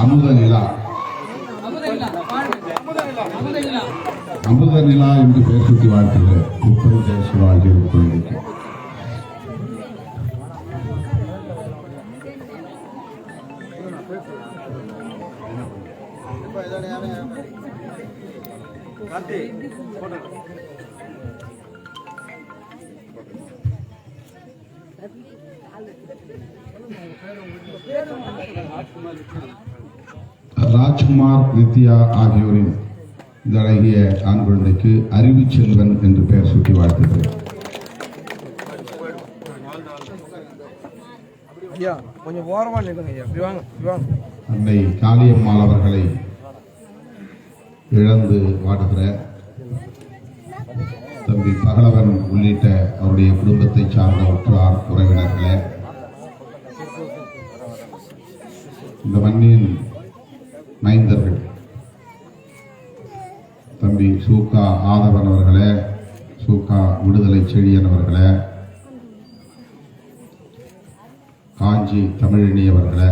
அமுத நிலா அமுத நிலா என்று பெயர் சுட்டி வாழ்த்துகிற முப்பது ஜெயசிவாஜி குழந்தைக்கு ராஜ்குமார் நித்யா ஆகியோரின் இந்த அழகிய ஆண் குழந்தைக்கு அறிவு செல்வன் என்று பெயர் சுட்டி வாழ்த்துகிறேன். அன்னை காளியம்மாள் அவர்களை இழந்து வாடுகிற தம்பி பகலவன் உள்ளிட்ட அவருடைய குடும்பத்தை சார்ந்த உற்றார் உறவினர்களே இந்த மண்ணின் மைந்தர்கள் தம்பி சூக்கா ஆதவன் அவர்களே சூக்கா விடுதலை செழியன் அவர்களே காஞ்சி தமிழினி அவர்களே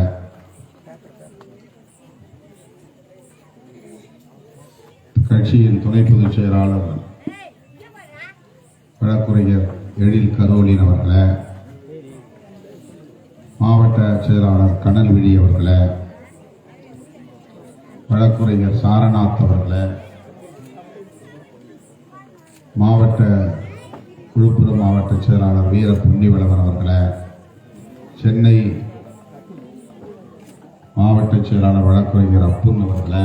கட்சியின் துணை பொதுச் செயலாளர் வழக்குரைஞர் எழில் கரோலின் அவர்களே மாவட்ட செயலாளர் கனல்விழி அவர்களே வழக்குரைஞர் சாரநாத் அவர்களை மாவட்ட விழுப்புரம் மாவட்ட செயலாளர் வீர புண்ணிவளவன் அவர்களை சென்னை மாவட்ட செயலாளர் வழக்குரைஞர் அப்புன் அவர்களை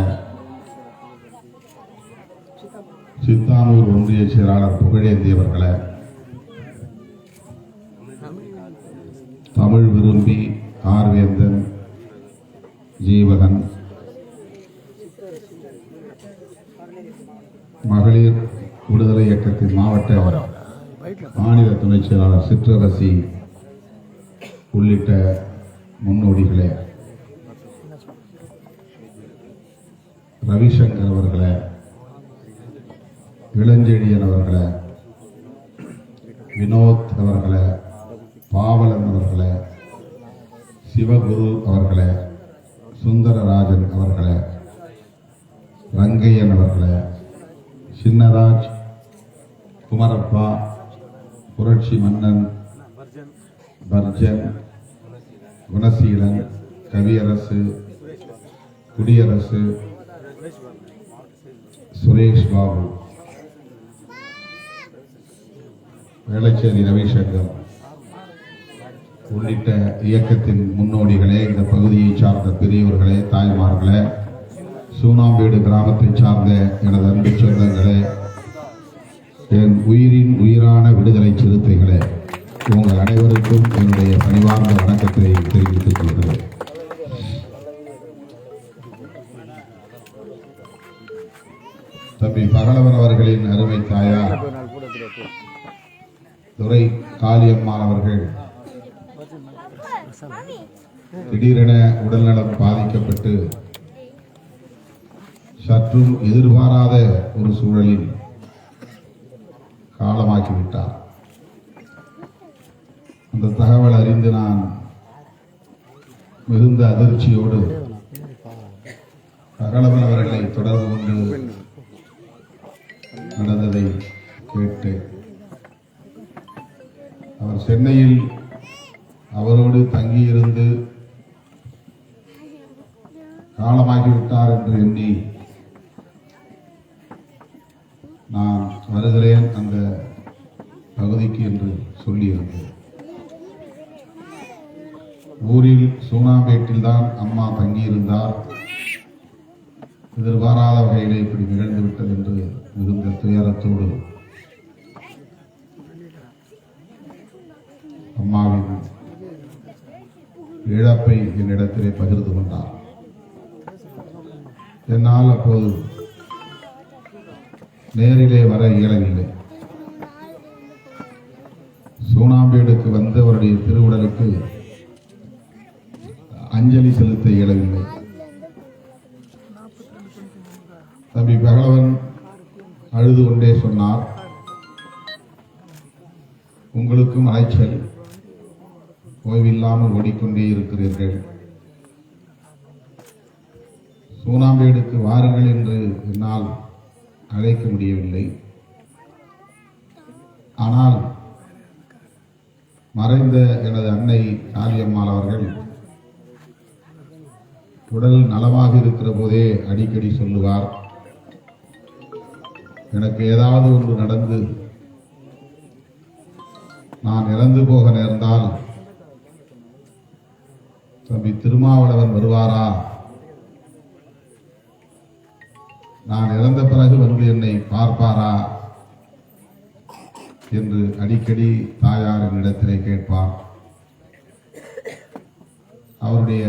சித்தானூர் ஒன்றிய செயலாளர் புகழேந்தி அவர்களை தமிழ் விரும்பி ஆர்வேந்தன் ஜீவகன் மகளிர் விடுதலை இயக்கத்தின் மாவட்ட மாநில துணைச் செயலாளர் சிற்றரசி உள்ளிட்ட முன்னோடிகளே ரவிசங்கர் அவர்களே இளஞ்செழியன் அவர்களே வினோத் அவர்களே பாவலன் அவர்களே சிவகுரு அவர்களே சுந்தரராஜன் அவர்களே ரங்கையன் அவர்களே சின்னராஜ் குமரப்பா புரட்சி மன்னன் பர்ஜன் குணசீலன் கவியரசு குடியரசு சுரேஷ் பாபு வேளச்சேரி ரவிசங்கர் உள்ளிட்ட இயக்கத்தின் முன்னோடிகளே இந்த பகுதியை சார்ந்த பெரியவர்களே தாய்மார்களே சூனாம்பேடு கிராமத்தை சார்ந்த எனது அன்பு சொந்தங்களே என் உயிரின் உயிரான விடுதலை சிறுத்தைகளே உங்கள் அனைவருக்கும் என்னுடைய பணிவார்ந்த வணக்கத்தை தெரிவித்துக் கொள்கிறேன். தம்பி பகலவன் அவர்களின் அருமை தாயார் துறை காளியம்மாள் அவர்கள் திடீரென உடல்நலம் பாதிக்கப்பட்டு சற்றும் எதிர்பாராத ஒரு சூழலில் காலமாக்கிவிட்டார் அந்த தகவல் அறிந்து நான் மிகுந்த அதிர்ச்சியோடு பகலவன் அவர்களை தொடர்பு கொண்டு நடந்ததை கேட்டு அவர் சென்னையில் அவரோடு தங்கியிருந்து காலமாகிவிட்டார் என்று எண்ணி நான் வருகிறேன் அந்த பகுதிக்கு என்று சொல்லியிருந்தேன் ஊரில் சூனாம்பேட்டில் தான் அம்மா தங்கியிருந்தார். எதிர்பாராத வகையிலே இப்படி நிகழ்ந்து விட்டது என்று மிகுந்த துயரத்தோடு அம்மாவின் இழப்பை என்னிடத்திலே பகிர்ந்து கொண்டார். என்னால் அப்போது நேரிலே வர இயலவில்லை. சூனாம்பேடுக்கு வந்தவருடைய திருவுடலுக்கு அஞ்சலி செலுத்த இயலவில்லை. தம்பி பகலவன் அழுது கொண்டே சொன்னார் உங்களுக்கும் அலைச்சல். ஓய்வில்லாமல் ஓடிக்கொண்டே இருக்கிறீர்கள். சூனாம்பேடுக்கு வாருங்கள் என்று என்னால் அழைக்க முடியவில்லை. ஆனால் மறைந்த எனது அன்னை காளியம்மாள் அவர்கள் உடல் நலமாக இருக்கிற போதே அடிக்கடி சொல்லுவார். எனக்கு ஏதாவது ஒன்று நடந்து நான் இறந்து போக நேர்ந்தால் தம்பி திருமாவளவன் வருவாரா? நான் இறந்த பிறகு வந்து என்னை பார்ப்பாரா? என்று அடிக்கடி தாயார் என்னிடத்திலே கேட்பார். அவருடைய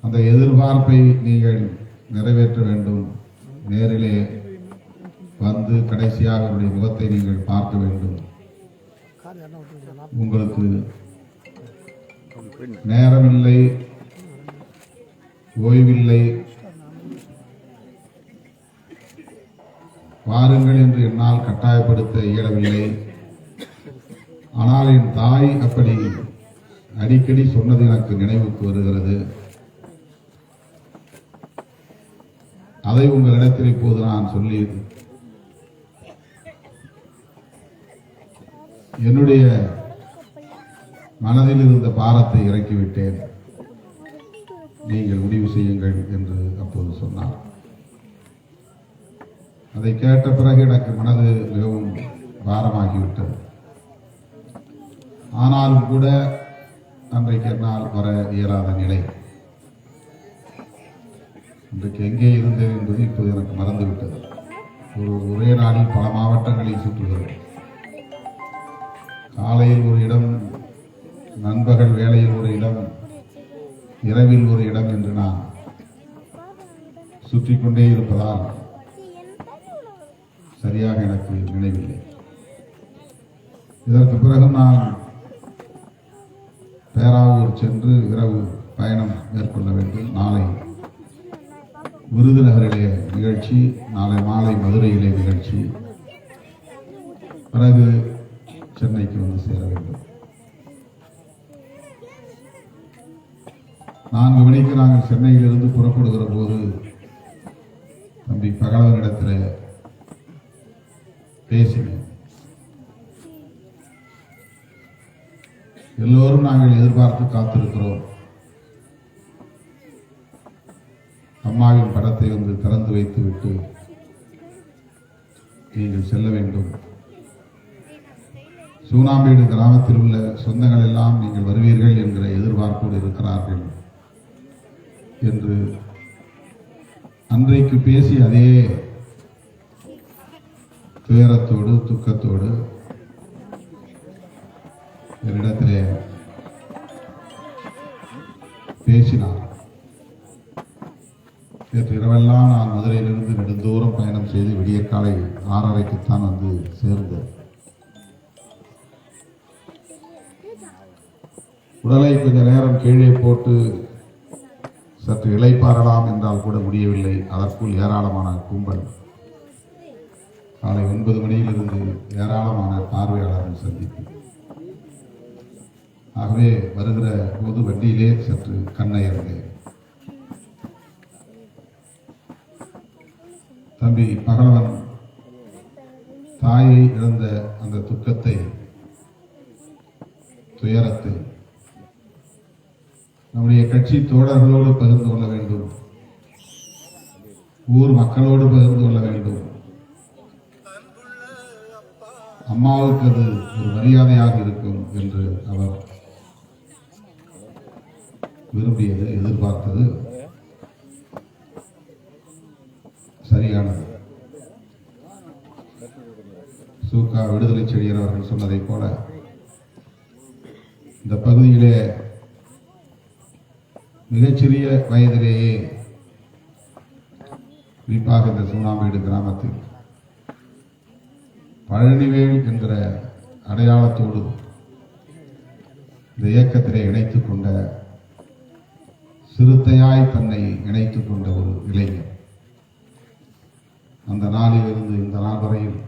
அந்த எதிர்பார்ப்பை நீங்கள் நிறைவேற்ற வேண்டும். நேரிலே வந்து கடைசியாக அவருடைய முகத்தை நீங்கள் பார்க்க வேண்டும். உங்களுக்கு நேரமில்லை. ஓய்வில்லை. வாருங்கள் என்று என்னால் கட்டாயப்படுத்த இயலவில்லை. ஆனால் என் தாய் அப்படி அடிக்கடி சொன்னது எனக்கு நினைவுக்கு வருகிறது. அதை உங்களிடத்தில் இப்போது நான் சொல்லி என்னுடைய மனதில் இருந்த பாரத்தை இறக்கிவிட்டேன். நீங்கள் முடிவு செய்யுங்கள் என்று அப்போது சொன்னார். அதை கேட்ட பிறகு எனக்கு மனது மிகவும் பாரமாகிவிட்டது. ஆனாலும் கூட அன்றைக்கு என்னால் வர இயலாத நிலை. இன்றைக்கு எங்கே இருந்தேன் என்பது இப்போது எனக்கு மறந்துவிட்டது. ஒரு ஒரே நாளில் பல மாவட்டங்களில் சுற்றுகிறேன் காலையில் ஒரு இடம் நண்பகல் வேலையில் ஒரு இடம் இரவில் ஒரு இடம் என்று நான் சுற்றி கொண்டே இருப்பதால் சரியாக எனக்கு நினைவில்லை. இதற்கு பிறகு நான் பேராவூர் சென்று இரவு பயணம் மேற்கொள்ள வேண்டும். நாளை விருதுநகரிலே நிகழ்ச்சி நாளை மாலை மதுரையிலே நிகழ்ச்சி. பிறகு சென்னைக்கு வந்து சேர வேண்டும். நான்கு மணிக்கு நாங்கள் சென்னையிலிருந்து புறப்படுகிற போது தம்பி பகலவனிடத்தில் பேசினேன். எல்லோரும் நாங்கள் எதிர்பார்த்து காத்திருக்கிறோம். அம்மாவின் படத்தை வந்து திறந்து வைத்து விட்டு நீங்கள் செல்ல வேண்டும். சூனாம்பேடு கிராமத்தில் உள்ள சொந்தங்கள் எல்லாம் நீங்கள் வருவீர்கள் என்கிற எதிர்பார்ப்போடு இருக்கிறார்கள். என்று அன்றைக்கு பேசி அதே துயரத்தோடு துக்கத்தோடு என்னிடத்திலே பேசினார். நேற்று இரவெல்லாம் நான் மதுரையிலிருந்து நெடுந்தூரம் பயணம் செய்து விடிய காலை ஆறரைக்குத்தான் வந்து சேர்ந்தேன். உடலை கொஞ்ச நேரம் கீழே போட்டு சற்று இளைப்பாறலாம் என்றால் கூட முடியவில்லை. அதற்குள் ஏராளமான கும்பல். காலை ஒன்பது மணியிலிருந்து ஏராளமான பார்வையாளர்கள் சந்திப்பு ஆகவே வருகிற போது வண்டியிலே சற்று கண்ணையர்களே தம்பி பகலவன் தாயை இழந்த அந்த துக்கத்தை துயரத்தை நம்முடைய கட்சி தோழர்களோடு பகிர்ந்து கொள்ள வேண்டும். ஊர் மக்களோடு பகிர்ந்து கொள்ள வேண்டும். அம்மாவுக்கு அது ஒரு மரியாதையாக இருக்கும் என்று அவர் விரும்பியது எதிர்பார்த்தது. சரியானது. சூக்கா விடுதலை செடியர் அவர்கள் சொன்னதைப் போல இந்த பகுதியிலே மிகச்சிறிய வயதிலேயே குறிப்பாக இந்த சூனாம்பேடு கிராமத்தில் பழனிவேல் என்கிற அடையாளத்தோடு இந்த இயக்கத்திலே இணைத்து கொண்ட சிறுத்தையாய் தன்னை இணைத்து கொண்ட ஒரு இளைஞர். அந்த நாளிலிருந்து இந்த நாள் வரையில்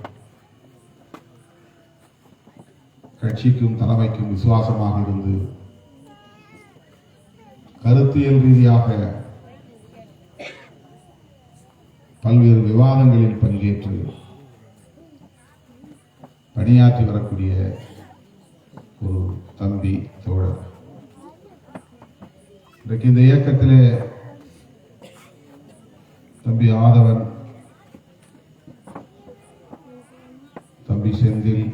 கட்சிக்கும் தலைமைக்கும் விசுவாசமாக இருந்து கருத்தியல் ரீதியாக பல்வேறு விவாதங்களில் பங்கேற்று பணியாற்றி வரக்கூடிய ஒரு தம்பி தோழர். இன்றைக்கு இந்த இயக்கத்திலே தம்பி ஆதவன் தம்பி செந்தில்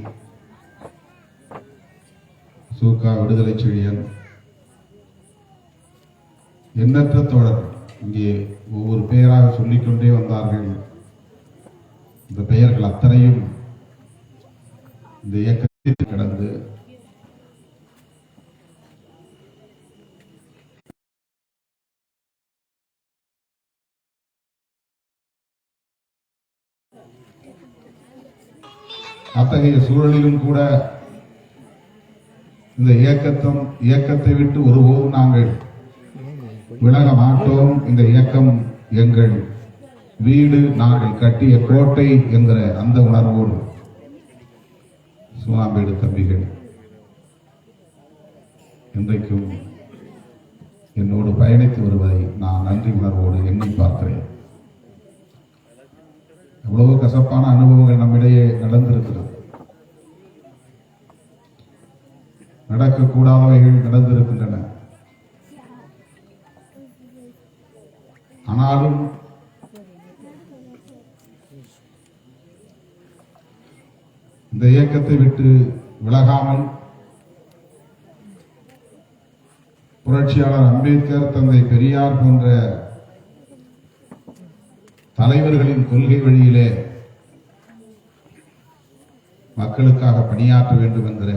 சூக்கா விடுதலை செழியன் எண்ணற்ற தோழர்கள் இங்கே ஒவ்வொரு பெயராக சொல்லிக்கொண்டே வந்தார்கள். இந்த பெயர்கள் அத்தனையும் இந்த இயக்கத்தில் கடந்து அத்தகைய சூழலிலும் கூட இந்த இயக்கத்தம் இயக்கத்தை விட்டு ஒருபோதும் நாங்கள். விலக மாட்டோம் இந்த இயக்கம் எங்கள் வீடு நாங்கள் கட்டிய கோட்டை என்கிற அந்த உணர்வோடு சுனாம்பேடு தம்பிகள் இன்றைக்கும் என்னோடு பயணித்து வருவதை நான் நன்றி உணர்வோடு எண்ணி பார்க்கிறேன். எவ்வளவு கசப்பான அனுபவங்கள் நம்மிடையே நடந்திருக்கிறது. நடக்கக்கூடாதவைகள் நடந்திருக்கின்றன. ஆனாலும் இந்த இயக்கத்தை விட்டு விலகாமல் புரட்சியாளர் அம்பேத்கர் தந்தை பெரியார் போன்ற தலைவர்களின் கொள்கை வழியிலே மக்களுக்காக பணியாற்ற வேண்டும் என்கிற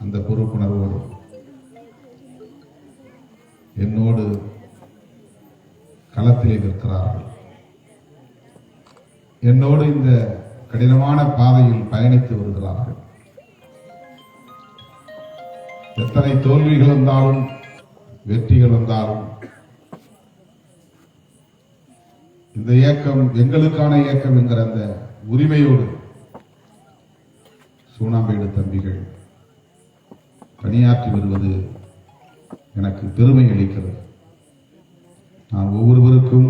அந்த பொறுப்புணர்வோடு என்னோடு களத்திலே நிற்கிறார்கள். என்னோடு இந்த கடினமான பாதையில் பயணித்து வருகிறார்கள். எத்தனை தோல்விகள் வந்தாலும் வெற்றிகள் வந்தாலும் இந்த இயக்கம் எங்களுக்கான இயக்கம் என்கிற அந்த உரிமையோடு சூனாம்பேடு தம்பிகள் பணியாற்றி வருவது எனக்கு பெருமை அளிக்கிறது. நான் ஒவ்வொருவருக்கும்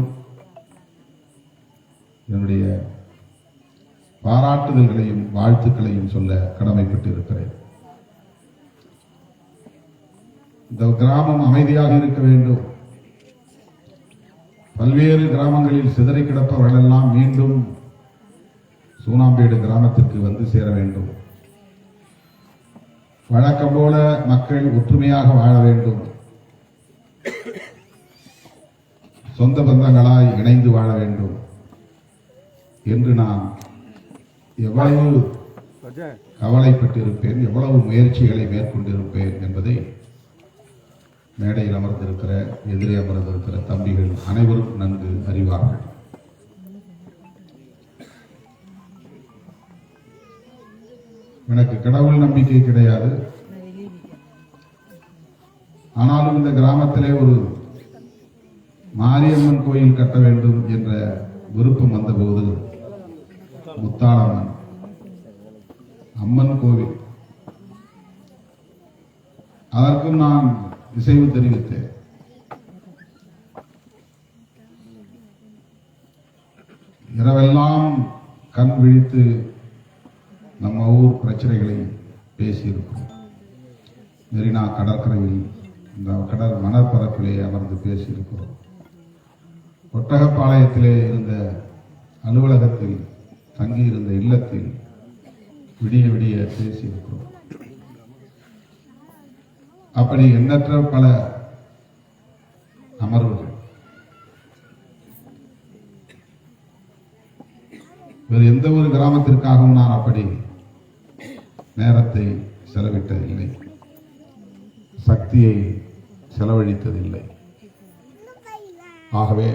என்னுடைய பாராட்டுதல்களையும் வாழ்த்துக்களையும் சொல்ல கடமைப்பட்டு இருக்கிறேன் இந்த கிராமம் அமைதியாக இருக்க வேண்டும். பல்வேறு கிராமங்களில் சிதறி கிடப்பவர்கள் எல்லாம் மீண்டும் சூனாம்பேடு கிராமத்திற்கு வந்து சேர வேண்டும். வழக்கம் போல மக்கள் ஒற்றுமையாக வாழ வேண்டும். சொந்த பந்தங்களாய் இணைந்து வாழ வேண்டும் என்று நான் எவ்வளவு கவலைப்பட்டிருப்பேன் எவ்வளவு முயற்சிகளை மேற்கொண்டிருப்பேன் என்பதை மேடையில் அமர்ந்திருக்கிற எதிரே அமர்ந்திருக்கிற தம்பிகள் அனைவரும் நன்கு அறிவார்கள். எனக்கு கடவுள் நம்பிக்கை கிடையாது. ஆனாலும் இந்த கிராமத்திலே ஒரு மாரியம்மன் கோயில் கட்ட வேண்டும் என்ற விருப்பம் வந்தபோது முத்தாளம்மன் அம்மன் கோவில். அதற்கும் நான் இசைவு தெரிவித்தேன். இரவெல்லாம் கண் விழித்து நம்ம ஊர் பிரச்சனைகளை பேசியிருக்கிறோம். மெரினா கடற்கரையில் இந்த கடல் மணற்பரப்பிலே அமர்ந்து பேசியிருக்கிறோம். ஒட்டகப்பாளையத்திலே இருந்த அலுவலகத்தில் தங்கியிருந்த இல்லத்தில் விடிய விடிய பேசியிருக்கிறோம். அப்படி எண்ணற்ற பல அமர்வுகள். வேறு எந்த ஒரு கிராமத்திற்காகவும் நான் அப்படி நேரத்தை செலவிட்டதில்லை சக்தியை செலவழித்ததில்லை. ஆகவே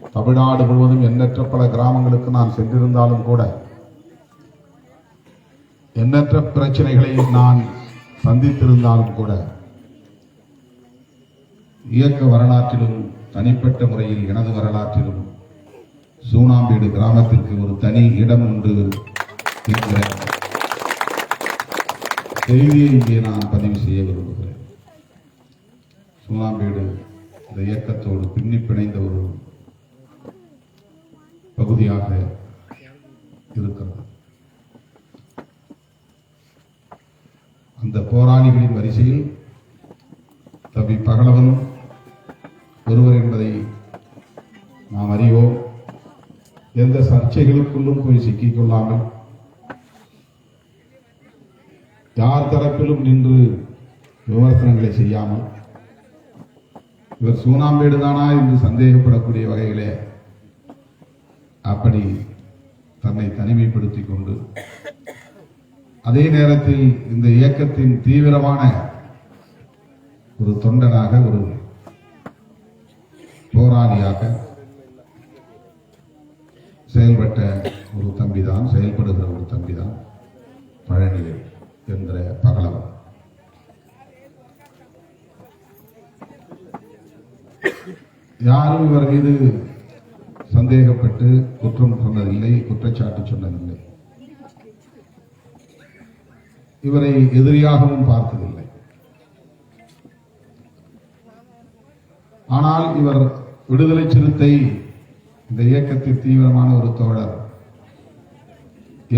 தமிழ்நாடு முழுவதும் எண்ணற்ற பல கிராமங்களுக்கு நான் சென்றிருந்தாலும் கூட எண்ணற்ற பிரச்சனைகளை நான் சந்தித்திருந்தாலும் கூட இயக்க வரலாற்றிலும் தனிப்பட்ட முறையில் எனது வரலாற்றிலும் சூனாம்பேடு கிராமத்திற்கு ஒரு தனி இடம் உண்டு என்கிற செய்தியை இங்கே நான் பதிவு செய்ய விரும்புகிறேன். சூனாம்பேடு இந்த இயக்கத்தோடு பின்னி பிணைந்த ஒரு பகுதியாக இருக்கிறது. அந்த போராளிகளின் வரிசையில் தம்பி பகலவனும் ஒருவர் என்பதை நாம் அறிவோம். எந்த சர்ச்சைகளுக்குள்ளும் போய் சிக்கிக் கொள்ளாமல் யார் தரப்பிலும் நின்று விமர்சனங்களை செய்யாமல் இவர் சூனாம்பேடு தானா என்று சந்தேகப்படக்கூடிய வகையிலே அப்படி தன்னை தனிமைப்படுத்திக் கொண்டு அதே நேரத்தில் இந்த இயக்கத்தின் தீவிரமான ஒரு தொண்டனாக ஒரு போராளியாக செயல்பட்ட ஒரு தம்பிதான் செயல்படுகிற ஒரு தம்பிதான் பழனியை என்ற பகலவன். யாரும் இவர் மீது சந்தேகப்பட்டு குற்றம் சொன்னதில்லை குற்றச்சாட்டு சொன்னதில்லை. இவரை எதிரியாகவும் பார்த்ததில்லை. ஆனால் இவர் விடுதலை சிறுத்தை இந்த இயக்கத்தில் தீவிரமான ஒரு தோழர்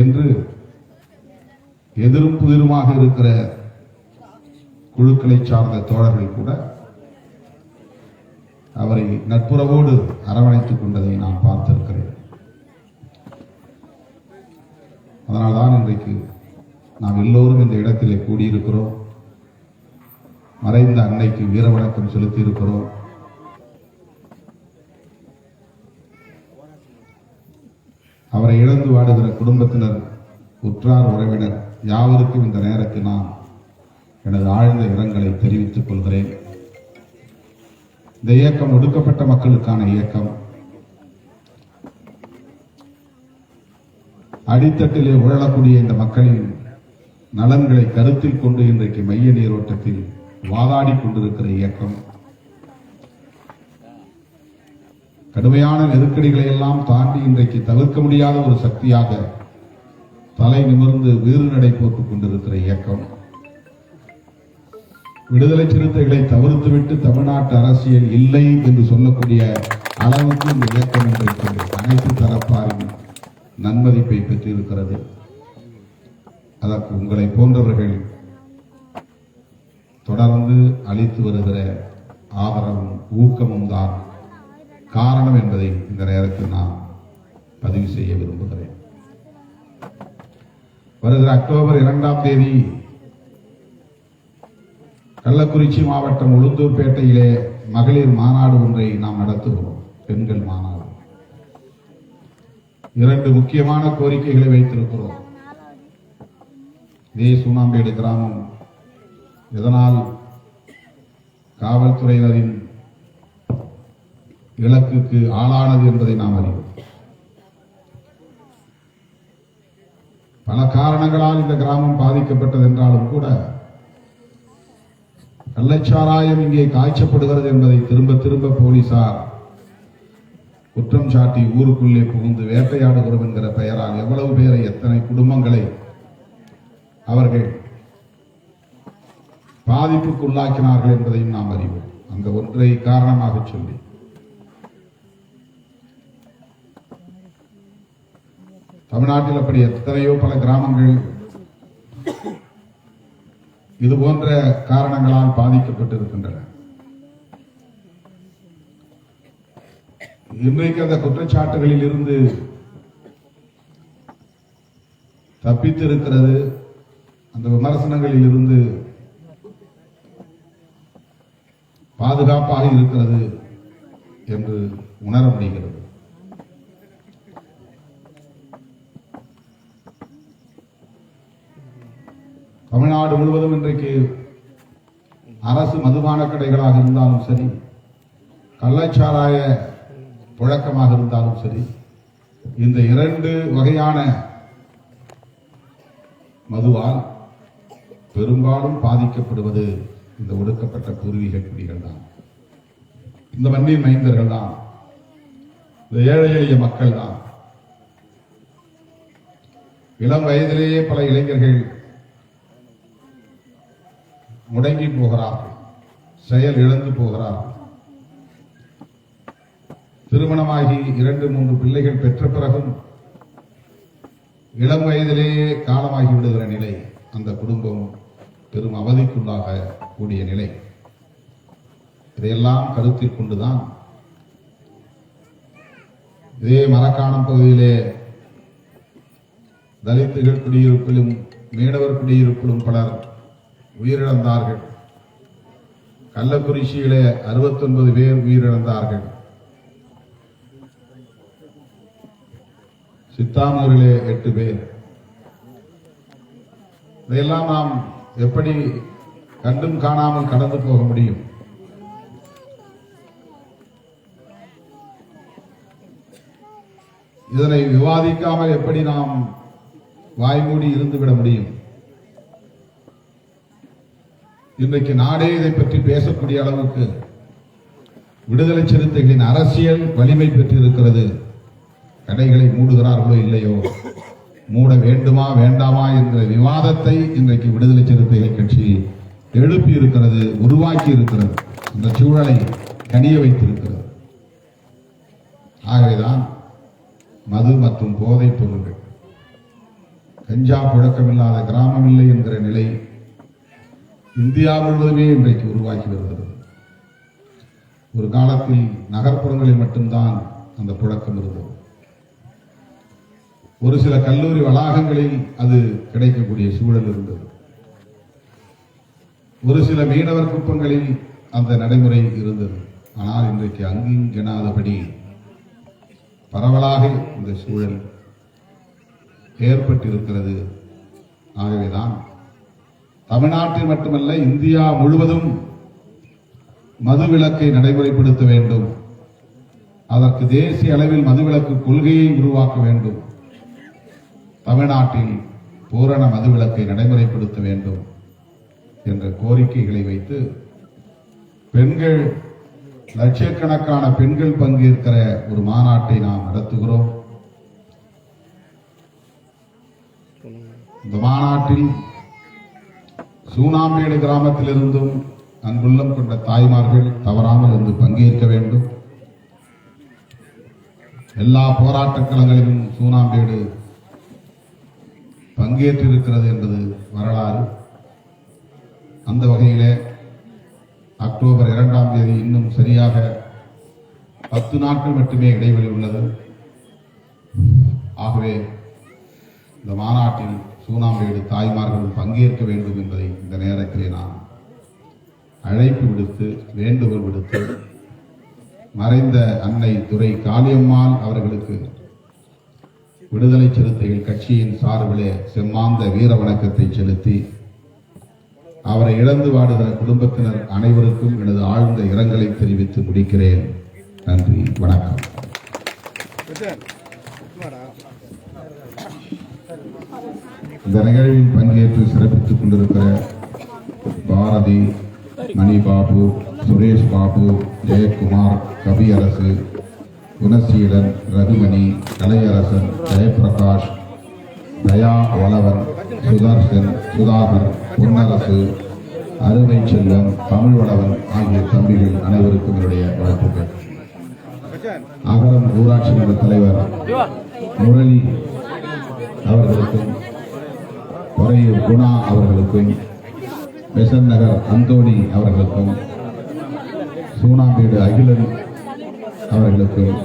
என்று எதிரும் புதிருமாக இருக்கிற குழுக்களை சார்ந்த தோழர்கள் கூட அவரை நட்புறவோடு அரவணைத்துக் கொண்டதை நான் பார்த்திருக்கிறேன். அதனால்தான் இன்றைக்கு நாம் எல்லோரும் இந்த இடத்திலே கூடியிருக்கிறோம். மறைந்த அன்னைக்கு வீர வணக்கம் செலுத்தி இருக்கிறோம் அவரை இழந்து வாடுகிற குடும்பத்தினர் உற்றார் உறவினர் யாவருக்கும் இந்த நேரத்தில் நான் எனது ஆழ்ந்த இரங்கலை தெரிவித்துக் கொள்கிறேன். இந்த இயக்கம் ஒடுக்கப்பட்ட மக்களுக்கான இயக்கம். அடித்தட்டிலே உழலக்கூடிய இந்த மக்களின் நலன்களை கருத்தில் கொண்டு இன்றைக்கு மைய நீரோட்டத்தில் வாதாடி கொண்டிருக்கிற இயக்கம். கடுமையான நெருக்கடிகளை எல்லாம் தாண்டி இன்றைக்கு தவிர்க்க முடியாத ஒரு சக்தியாக தலை நிமிர்ந்து வீறு நடை போட்டுக் கொண்டிருக்கிற இயக்கம். விடுதலை சிறுத்தைகளை தவிர்த்துவிட்டு தமிழ்நாட்டு அரசியல் இல்லை என்று சொல்லக்கூடிய அளவுக்கு இந்த இயக்கம் இன்றைக்கு அனைத்து தரப்பாரின் நன்மதிப்பை பெற்றிருக்கிறது. அதற்கு உங்களை போன்றவர்கள் தொடர்ந்து அளித்து வருகிற ஆதரவும் ஊக்கமும் தான் காரணம் என்பதை இந்த நேரத்தில் நான் பதிவு செய்ய விரும்புகிறேன். வருகிற அக்டோபர் இரண்டாம் தேதி கள்ளக்குறிச்சி மாவட்டம் உளுந்தூர்பேட்டையிலே மகளிர் மாநாடு ஒன்றை நாம் நடத்துகிறோம். பெண்கள் மாநாடு. இரண்டு முக்கியமான கோரிக்கைகளை வைத்திருக்கிறோம். இதே சூனாம்பேடு கிராமம். இதனால் காவல்துறையினரின் இலக்குக்கு ஆளானது என்பதை நாம் அறிவோம். பல காரணங்களால் இந்த கிராமம் பாதிக்கப்பட்டது என்றாலும் கூட கள்ளச்சாராயம் இங்கே காய்ச்சப்படுகிறது என்பதை திரும்ப திரும்ப போலீசார் குற்றம் சாட்டி ஊருக்குள்ளே புகுந்து வேட்டையாடுகிறோம் என்கிற பெயரால் எவ்வளவு பேரை எத்தனை குடும்பங்களை அவர்கள் பாதிப்புக்கு உள்ளாக்கினார்கள் என்பதையும் நாம் அறிவோம். அந்த ஒன்றை காரணமாக சொல்லி. தமிழ்நாட்டில் அப்படி எத்தனையோ பல கிராமங்கள் இது போன்ற காரணங்களால் பாதிக்கப்பட்டிருக்கின்றன. இன்றைக்கு அந்த குற்றச்சாட்டுகளில் இருந்து தப்பித்திருக்கிறது. அந்த விமர்சனங்களில் இருந்து பாதுகாப்பாக இருக்கிறது என்று உணர முடிகிறது. தமிழ்நாடு முழுவதும் இன்றைக்கு அரசு மதுபான கடைகளாக இருந்தாலும் சரி கள்ளச்சாராய புழக்கமாக இருந்தாலும் சரி இந்த இரண்டு வகையான மதுவால் பெரும்பாலும் பாதிக்கப்படுவது இந்த ஒடுக்கப்பட்ட பூர்வீக குடிகள் தான் இந்த மண்ணின் மைந்தர்கள் தான் இந்த ஏழை எளிய மக்கள் தான் இளம் வயதிலேயே பல இளைஞர்கள் முடங்கி போகிறார்கள். செயல் இழந்து போகிறார் திருமணமாகி இரண்டு மூன்று பிள்ளைகள் பெற்ற பிறகும் இளம் வயதிலேயே காலமாகி விடுகிற நிலை அந்த குடும்பம் பெரும் அவதிக்குள்ளாக கூடிய நிலை. இதையெல்லாம் கருத்தில் கொண்டுதான் இதே மரக்காணம் பகுதியிலே தலித்துகள் குடியிருப்பிலும் மீனவர் குடியிருப்பிலும் பலர் உயிரிழந்தார்கள். கள்ளக்குறிச்சியிலே 69 பேர் உயிரிழந்தார்கள். சித்தாமூரிலே எட்டு பேர். இதையெல்லாம் நாம் எப்படி கண்டும் காணாமல் கடந்து போக முடியும்? இதனை விவாதிக்காமல் எப்படி நாம் வாய்மூடி இருந்துவிட முடியும்? இன்றைக்கு நாடே இதை பற்றி பேசக்கூடிய அளவுக்கு விடுதலை சிறுத்தைகளின் அரசியல் வலிமை பெற்றிருக்கிறது. கடைகளை மூடுகிறார்களோ இல்லையோ? மூட வேண்டுமா வேண்டாமா என்ற விவாதத்தை இன்றைக்கு விடுதலை சிறுத்தைகள் கட்சி எழுப்பி இருக்கிறது உருவாக்கி இருக்கிறது இந்த சூழலை கனிய வைத்திருக்கிறது. ஆகவேதான் மது மற்றும் போதைப் பொருள்கள் கஞ்சா புழக்கமில்லாத கிராமம் இல்லை என்கிற நிலை இந்தியா முழுவதுமே இன்றைக்கு உருவாக்கி வருகிறது ஒரு காலத்தில் நகர்ப்புறங்களில் மட்டும்தான் அந்த புழக்கம் இருந்தது. ஒரு சில கல்லூரி வளாகங்களில் அது கிடைக்கக்கூடிய சூழல் இருந்தது. ஒரு சில மீனவர் குப்பங்களில் அந்த நடைமுறை இருந்தது. ஆனால் இன்றைக்கு அங்கும் எனாதபடி பரவலாக இந்த சூழல் ஏற்பட்டிருக்கிறது. ஆகவேதான் தமிழ்நாட்டில் மட்டுமல்ல இந்தியா முழுவதும் மதுவிலக்கை நடைமுறைப்படுத்த வேண்டும். அதற்கு தேசிய அளவில் மதுவிலக்கு கொள்கையை உருவாக்க வேண்டும். தமிழ்நாட்டில் பூரண மதுவிலக்கை நடைமுறைப்படுத்த வேண்டும் என்ற கோரிக்கைகளை வைத்து பெண்கள் லட்சக்கணக்கான பெண்கள் பங்கேற்கிற ஒரு மாநாட்டை நாம் நடத்துகிறோம். இந்த மாநாட்டில் சூனாம்பேடு கிராமத்திலிருந்தும் அன்புள்ளம் கொண்ட தாய்மார்கள் தவறாமல் இருந்து பங்கேற்க வேண்டும். எல்லா போராட்டக் களங்களிலும் சூனாம்பேடு பங்கேற்றிருக்கிறது என்பது வரலாறு. அந்த வகையிலே அக்டோபர் இரண்டாம் தேதி இன்னும் சரியாக பத்து நாட்கள் மட்டுமே இடைவெளி உள்ளது. ஆகவே இந்த மாநாட்டில் சூனாம்பேடு தாய்மார்களும் பங்கேற்க வேண்டும் என்பதை இந்த நேரத்திலே நான் அழைப்பு விடுத்து வேண்டுகோள் விடுத்து மறைந்த அன்னை துரை காளியம்மாள் அவர்களுக்கு விடுதலை சிறுத்தைகள் கட்சியின் சார்பிலே செம்மாந்த வீர வணக்கத்தை செலுத்தி அவரை இழந்து வாடுகிற குடும்பத்தினர் அனைவருக்கும் எனது ஆழ்ந்த இரங்கலை தெரிவித்து முடிக்கிறேன். நன்றி வணக்கம். இந்த நிகழ்வில் பங்கேற்று சிறப்பித்துக் கொண்டிருக்கிற பாரதி மணிபாபு சுரேஷ் பாபு ஜெயக்குமார் கவியரசு குணசீலன் ரகுமணி கலையரசன் ஜெயபிரகாஷ் தயா வளவன் சுதர்சன் சுதாகர் பொன்னரசு அருமை செல்வம் தமிழ் வளவன் ஆகிய தம்பிகள் அனைவருக்கும் என்னுடைய வாழ்த்துக்கள். அகரம் ஊராட்சி மன்ற தலைவர் முரளி அவர்களுக்கும் உறையூர் குணா அவர்களுக்கும் பெசன் நகர் அந்தோணி அவர்களுக்கும் சூனாம்பேடு அகிலன் அவர்களுக்கும்